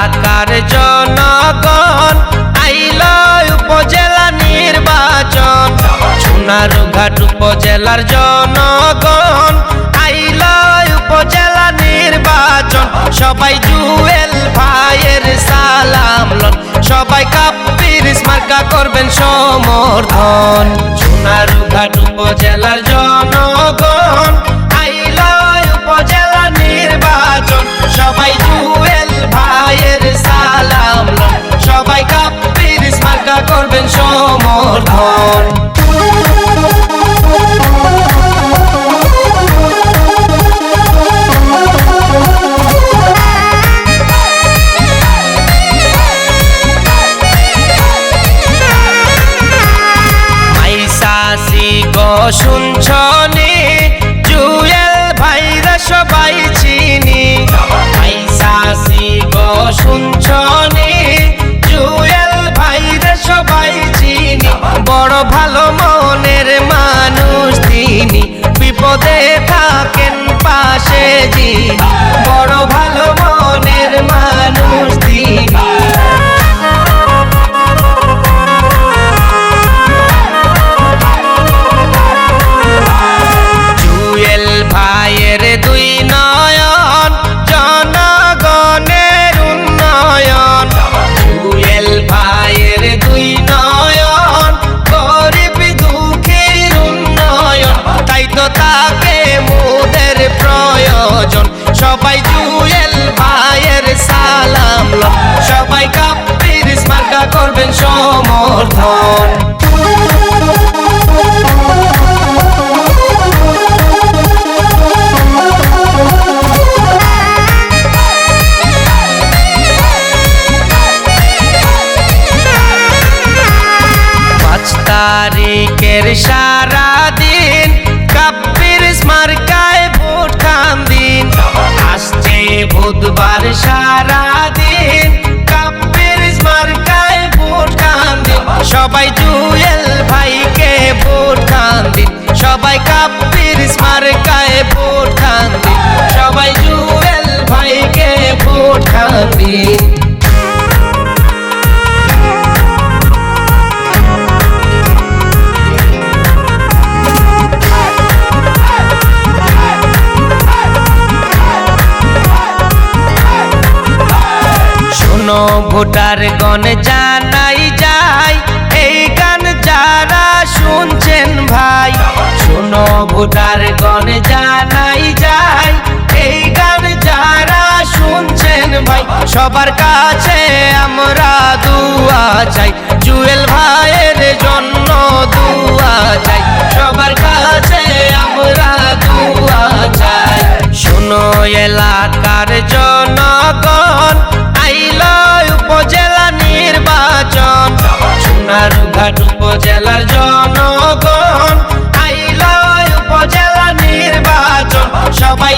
এলাকার জনগণ, আইল উপজেলা নির্বাচন। সোনার ঘাট উপজেলার জনগণ, আইল উপজেলা নির্বাচন। সবাই জুয়েল ভাইয়ের সালাম সবাই কাপির স্মারকা করবেন সমর্থন। সোনার ঘাট উপজেলার জনগণ, আইল উপজেলা নির্বাচন। সবাই জুয়েল শুনছনি জুয়েল ভাইরা সবাই চিনি। মাইসাসি গো শুনছনি জুয়েল ভাইরা সবাই চিনি। বড় ভালো তো মোদের প্রয়োজন সবাই জুয়েল ভাইয়ের সালাম। সবাই কাপির স্মার্কা করবেন সমর্থন তারিখের সারা ভোটার গণ জানাই যাই। এই গান যারা শুনছেন ভাই, শোন ভোটার গণ জানাই যাই। এই গান যারা শুনছেন ভাই, সবার কাছে আমরা দুয়া চাই। জুয়েল ভাইয়ের জন্য দুয়া চাই। সবার কাছে আমরা দুয়া চাই। শোনো এলাকার জন্য উপজেলার জনগণ আইল উপজেলা নির্বাচন। সবাই